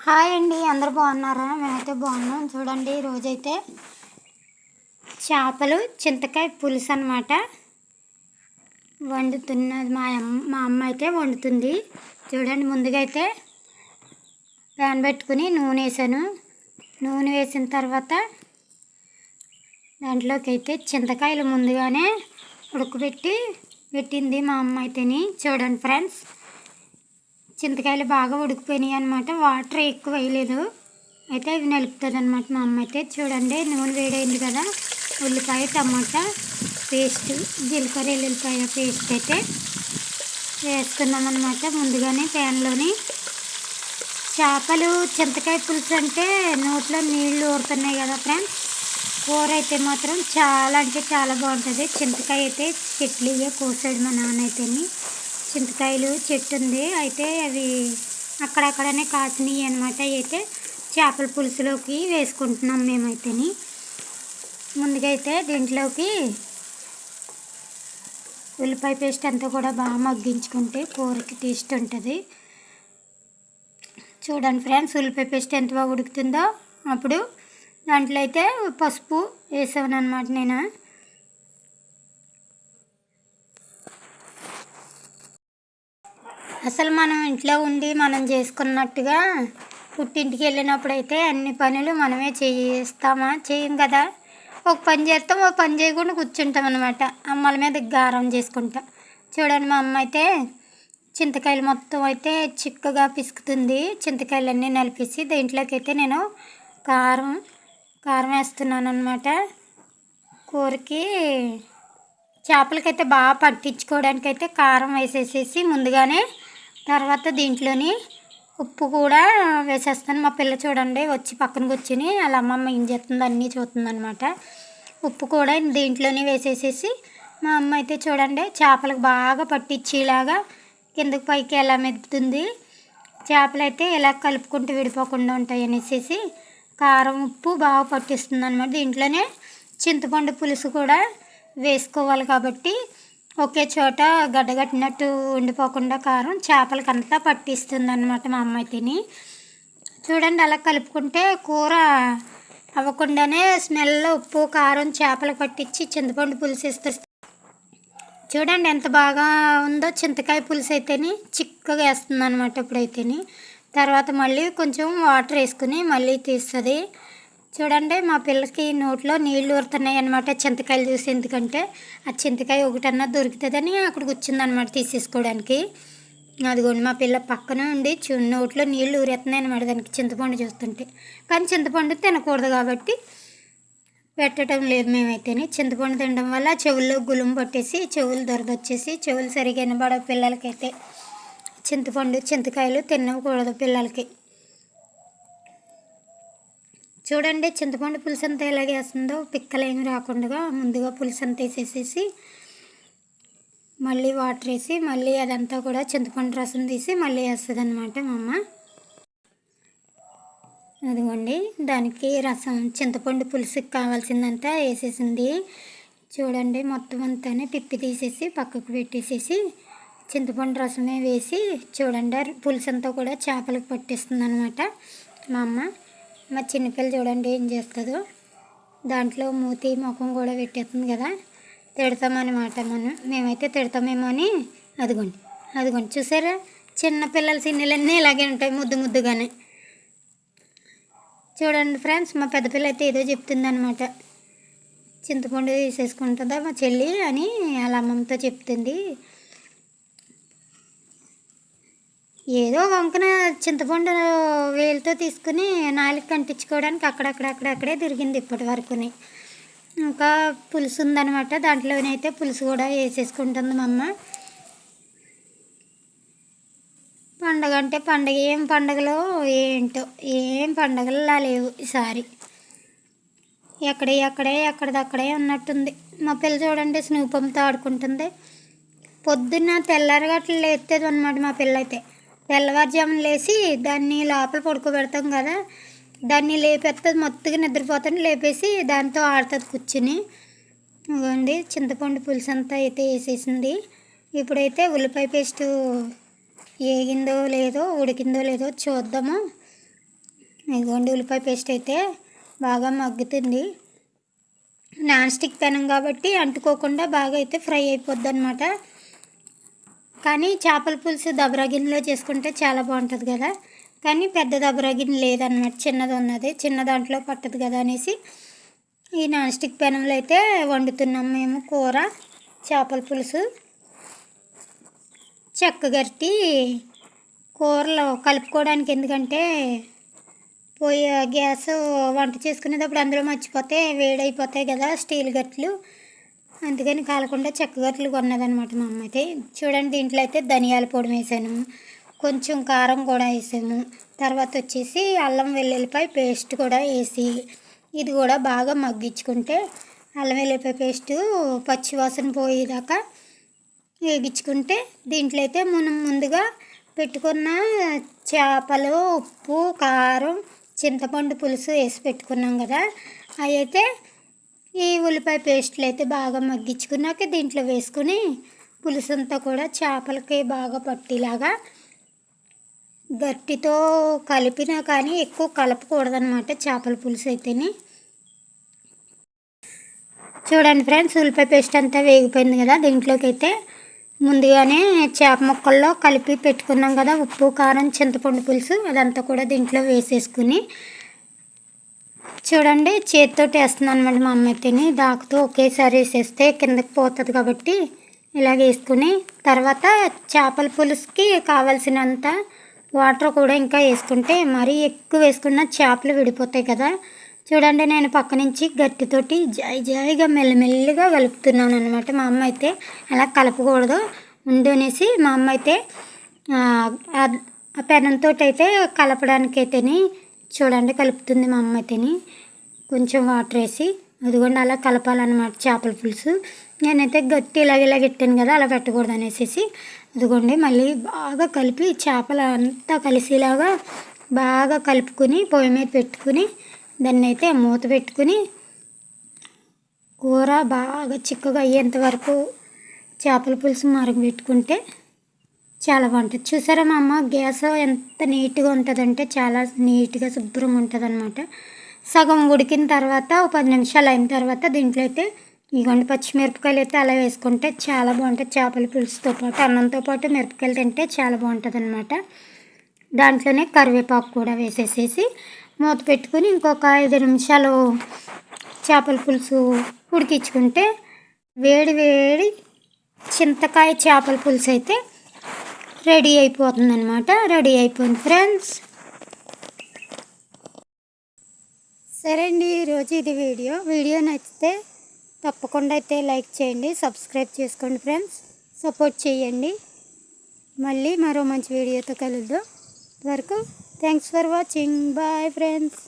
Hi అండి అందరు బాగున్నారా? మేమైతే బాగున్నాం. చూడండి రోజైతే చేపలు చింతకాయ పులుసు అనమాట వండుతున్నది మా అమ్మ మా అమ్మ అయితే వండుతుంది. చూడండి ముందుగా అయితే ప్యాన్ పెట్టుకుని నూనె వేసాను. నూనె వేసిన తర్వాత దాంట్లోకి అయితే చింతకాయలు ముందుగానే ఉడకబెట్టి పెట్టింది మా అమ్మ అయితేని. చూడండి ఫ్రెండ్స్ చింతకాయలు బాగా ఉడికిపోయినాయి అనమాట వాటర్ ఎక్కువ వేయలేదు. అయితే ఇవి నలుపుతుంది అనమాట మా అమ్మ అయితే. చూడండి నూనె వేడైంది కదా. ఉల్లిపాయ టమాటా పేస్ట్ జీలకర్ర ఎల్లుల్లిపాయ పేస్ట్ అయితే వేసుకున్నాం అనమాట ముందుగానే ప్యాన్లోని చేపలు చింతకాయ పులుసు అంటే నోట్లో నీళ్ళు ఊరుతున్నాయి కదా ఫ్రెండ్స్. కూర అయితే మాత్రం చాలా అంటే చాలా బాగుంటుంది. చింతకాయ అయితే చెట్లు కోసాడు మా నాన్న అయితేని. చింతకాయలు చెట్టు ఉంది. అయితే అవి అక్కడక్కడనే కాసినాయి అనమాట అయితే చేపల పులుసులోకి వేసుకుంటున్నాం మేమైతేని. ముందుగా అయితే దీంట్లోకి ఉల్లిపాయ పేస్ట్ అంతా కూడా బాగా మగ్గించుకుంటే కూరకి టేస్ట్ ఉంటుంది. చూడండి ఫ్రెండ్స్ ఉల్లిపాయ పేస్ట్ ఎంత బాగా ఉడుకుతుందో. అప్పుడు దాంట్లో అయితే పసుపు వేసాను అనమాట నేను. అసలు మనం ఇంట్లో ఉండి మనం చేసుకున్నట్టుగా పుట్టింటికి వెళ్ళినప్పుడు అయితే అన్ని పనులు మనమే చేస్తామా? చేయం కదా. ఒక పని చేస్తాం ఒక పని చేయకుండా కూర్చుంటాం అనమాట అమ్మల మీద గారం చేసుకుంటాం. చూడండి మా అమ్మ అయితే చింతకాయలు మొత్తం అయితే చిక్కగా పిసుకుతుంది. చింతకాయలన్నీ నలిపేసి దీంట్లోకి అయితే నేను కారం కారం వేస్తున్నాను అనమాట కూరకి చేపలకైతే బాగా పట్టించుకోవడానికి అయితే కారం వేసేసేసి ముందుగానే తర్వాత దీంట్లోని ఉప్పు కూడా వేసేస్తాను. మా పిల్ల చూడండి వచ్చి పక్కన కూర్చుని అలా అమ్మమ్మ ఏం చేస్తుంది అన్నీ చూస్తుంది అనమాట ఉప్పు కూడా దీంట్లోనే వేసేసేసి మా అమ్మ అయితే చూడండి చేపలకు బాగా పట్టించేలాగా కిందకు పైకి ఎలా మెదుపుతుంది చేపలు అయితే ఇలా కలుపుకుంటూ విడిపోకుండా ఉంటాయి అనేసి కారం ఉప్పు బాగా పట్టిస్తుంది అనమాట దీంట్లోనే చింతపండు పులుసు కూడా వేసుకోవాలి కాబట్టి ఒకే చోట గడ్డగట్టినట్టు ఉండిపోకుండా కారం చేపలకి అంతా పట్టిస్తుంది అనమాట మా అమ్మాయి తిని. చూడండి అలా కలుపుకుంటే కూర అవ్వకుండానే స్మెల్ ఉప్పు కారం చేపలు పట్టించి చింతపండు పులుసు ఇస్తే చూడండి ఎంత బాగా ఉందో చింతకాయ పులుసు అయితేని చిక్కగా వేస్తుంది అనమాట ఇప్పుడైతేని. తర్వాత మళ్ళీ కొంచెం వాటర్ వేసుకుని మళ్ళీ తీస్తుంది. చూడండి మా పిల్లకి నోట్లో నీళ్ళు ఊరుతున్నాయి అనమాట చింతకాయలు చూసి ఎందుకంటే ఆ చింతకాయ ఒకటన్నా దొరుకుతుందని అక్కడికి వచ్చిందనమాట తీసేసుకోవడానికి. అదిగోండి మా పిల్ల పక్కన ఉండి చూ నోట్లో నీళ్ళు ఊరేస్తున్నాయి అనమాట దానికి చింతపండు చూస్తుంటే. కానీ చింతపండు తినకూడదు కాబట్టి పెట్టడం లేదు మేమైతేనే. చింతపండు తినడం వల్ల చెవుల్లో గులుం పట్టేసి చెవులు దొరదొచ్చేసి చెవులు సరిగా వినబడవు పిల్లలకైతే. చింతపండు చింతకాయలు తినకూడదు పిల్లలకి. చూడండి చింతపండు పులుసు అంతా ఎలాగ వేస్తుందో పిక్కలేమి రాకుండా ముందుగా పులుసు అంతా వేసేసేసి మళ్ళీ వాటర్ వేసి మళ్ళీ అదంతా కూడా చింతపండు రసం తీసి మళ్ళీ వేస్తుంది అనమాట మా అమ్మ. అదిగోండి దానికి రసం చింతపండు పులుసుకి కావాల్సిందంతా వేసేసింది. చూడండి మొత్తం అంతానే పిప్పి తీసేసి పక్కకు పెట్టేసేసి చింతపండు రసమే వేసి చూడండి పులుసు అంతా కూడా చేపలకు పట్టేస్తుంది అనమాట మా అమ్మ. మా చిన్నపిల్ల చూడండి ఏం చేస్తుందో. దాంట్లో మూతి ముఖం కూడా పెట్టేస్తుంది కదా. తిడతామన్నమాట మనం. మేమైతే తిడతామేమో అని అదిగోండి. అదిగోండి చూసారా? చిన్నపిల్లల సిన్నీలన్నీ ఇలాగే ఉంటాయి ముద్దు ముద్దుగానే. చూడండి ఫ్రెండ్స్ మా పెద్ద పిల్ల అయితే ఏదో చెప్తుందనమాట చింతపండు తీసేసుకుంటుందా మా చెల్లి అని వాళ్ళ అమ్మమ్మతో చెప్తుంది. ఏదో వంకన చింతపండు వేలుతో తీసుకుని నాలుగు కంటించుకోవడానికి అక్కడక్కడ అక్కడక్కడే తిరిగింది ఇప్పటి వరకుని. ఇంకా పులుసు ఉందనమాట దాంట్లోనైతే పులుసు కూడా వేసేసుకుంటుంది మా అమ్మ. పండగ అంటే పండగ ఏం పండగలో ఏంటో ఏం పండగలా లేవు ఈసారి. ఎక్కడే ఎక్కడే ఎక్కడిదక్కడే ఉన్నట్టుంది. మా పిల్ల చూడండి స్నూపంతో ఆడుకుంటుంది. పొద్దున్న తెల్లారగట్లు లేస్తుంది అనమాట మా పిల్ల అయితే. తెల్లవారుజామున లేచి దాన్ని లోపల పడుకోబెడతాం కదా. దాన్ని లేపేస్తుంది మొత్తగా నిద్రపోతుంది. లేపేసి దాంతో ఆడుతుంది కూర్చుని. ఇవ్వండి చింతపండు పులుసు అంతా అయితే వేసేసింది. ఇప్పుడైతే ఉల్లిపాయ పేస్ట్ ఏగిందో లేదో ఉడికిందో లేదో చూద్దాము. ఇదిగోండి ఉల్లిపాయ పేస్ట్ అయితే బాగా మగ్గుతుంది. నాన్ స్టిక్ పెనం కాబట్టి అంటుకోకుండా బాగా అయితే ఫ్రై అయిపోద్ది అనమాట కానీ చేపల పులుసు దబరా గిన్నెలో చేసుకుంటే చాలా బాగుంటుంది కదా. కానీ పెద్ద దబరా గిన్నె లేదనమాట చిన్నది ఉన్నది. చిన్న దాంట్లో పట్టదు కదా అనేసి ఈ నాన్ స్టిక్ పెనంలో అయితే వండుతున్నాం మేము కూర చేపల పులుసు. చెక్కగట్టి కూరలో కలుపుకోవడానికి ఎందుకంటే పోయి గ్యాస్ వంట చేసుకునేటప్పుడు అందులో మర్చిపోతే వేడైపోతాయి కదా స్టీల్ గట్లు. అందుకని కాలకుండా చెక్కగట్లు కొన్నదనమాట మా అమ్మ అయితే. చూడండి దీంట్లో అయితే ధనియాల పొడి వేసాను కొంచెం కారం కూడా వేసాము తర్వాత వచ్చేసి అల్లం వెల్లుల్లిపాయ పేస్ట్ కూడా వేసి ఇది కూడా బాగా మగ్గించుకుంటే అల్లం వెల్లుల్లిపాయ పేస్టు పచ్చివాసన పోయేదాకా వేగించుకుంటే దీంట్లో అయితే మనం ముందుగా పెట్టుకున్న చేపలు ఉప్పు కారం చింతపండు పులుసు వేసి పెట్టుకున్నాం కదా. అవి అయితే ఈ ఉల్లిపాయ పేస్ట్లు అయితే బాగా మగ్గించుకున్నాక దీంట్లో వేసుకుని పులుసు అంతా కూడా చేపలకి బాగా పట్టేలాగా గట్టితో కలిపినా కానీ ఎక్కువ కలపకూడదనమాట చేపల పులుసు అయితేనే. చూడండి ఫ్రెండ్స్ ఉల్లిపాయ పేస్ట్ అంతా వేగిపోయింది కదా దీంట్లోకి అయితే ముందుగానే చేప ముక్కల్లో కలిపి పెట్టుకున్నాం కదా ఉప్పు కారం చింతపండు పులుసు అదంతా కూడా దీంట్లో వేసేసుకుని చూడండి చేతితో వేస్తున్నాను అనమాట మా అమ్మ అయితేని దాకుతో ఒకేసారి వేసేస్తే కిందకి పోతుంది కాబట్టి ఇలా వేసుకుని తర్వాత చేపల పులుసుకి కావాల్సినంత వాటర్ కూడా ఇంకా వేసుకుంటే మరీ ఎక్కువ వేసుకున్న చేపలు విడిపోతాయి కదా. చూడండి నేను పక్క నుంచి గట్టితోటి జాయి జాయిగా మెల్లమెల్లిగా కలుపుతున్నాను అనమాట మా అమ్మ అయితే. అలా కలపకూడదు. ఉండు అనేసి మా అమ్మ అయితే ఆ పెనంతో అయితే కలపడానికి అయితేని చూడండి కలుపుతుంది మా అమ్మ అయితేని. కొంచెం వాటర్ వేసి అదిగోండి అలా కలపాలన్నమాట చేపల పులుసు. నేనైతే గట్టి ఇలాగ ఇలా పెట్టాను కదా అలా పెట్టకూడదు అనేసి అదిగోండి మళ్ళీ బాగా కలిపి చేపలు అంతా కలిసేలాగా బాగా కలుపుకొని పొయ్యి మీద పెట్టుకుని దాన్ని అయితే మూత పెట్టుకుని కూర బాగా చిక్కగా అయ్యేంత వరకు చేపల పులుసు మరగబెట్టుకుంటే చాలా బాగుంటుంది. చూసారా మా అమ్మ? గ్యాస్ ఎంత నీట్గా ఉంటుందంటే చాలా నీట్గా శుభ్రంగా ఉంటుంది అనమాట సగం ఉడికిన తర్వాత ఒక పది నిమిషాలు అయిన తర్వాత దీంట్లో అయితే ఇగోండి పచ్చిమిరపకాయలు అయితే అలా వేసుకుంటే చాలా బాగుంటుంది. చేపల పులుసుతో పాటు అన్నంతో పాటు మిరపకాయలు తింటే చాలా బాగుంటుంది అనమాట దాంట్లోనే కరివేపాకు కూడా వేసేసేసి మూత పెట్టుకుని ఇంకొక ఐదు నిమిషాలు చేపల పులుసు ఉడికించుకుంటే వేడి వేడి చింతకాయ చేపల పులుసు అయితే రెడీ అయిపోతుంది అనమాట రెడీ అయిపోయింది ఫ్రెండ్స్. సరే అండి ఈరోజు ఇది వీడియో. వీడియో నచ్చితే తప్పకుండా అయితే లైక్ చేయండి సబ్స్క్రైబ్ చేసుకోండి ఫ్రెండ్స్. సపోర్ట్ చేయండి. మళ్ళీ మరో మంచి వీడియోతో కలుద్దాం. వరకు thanks for watching. Bye friends.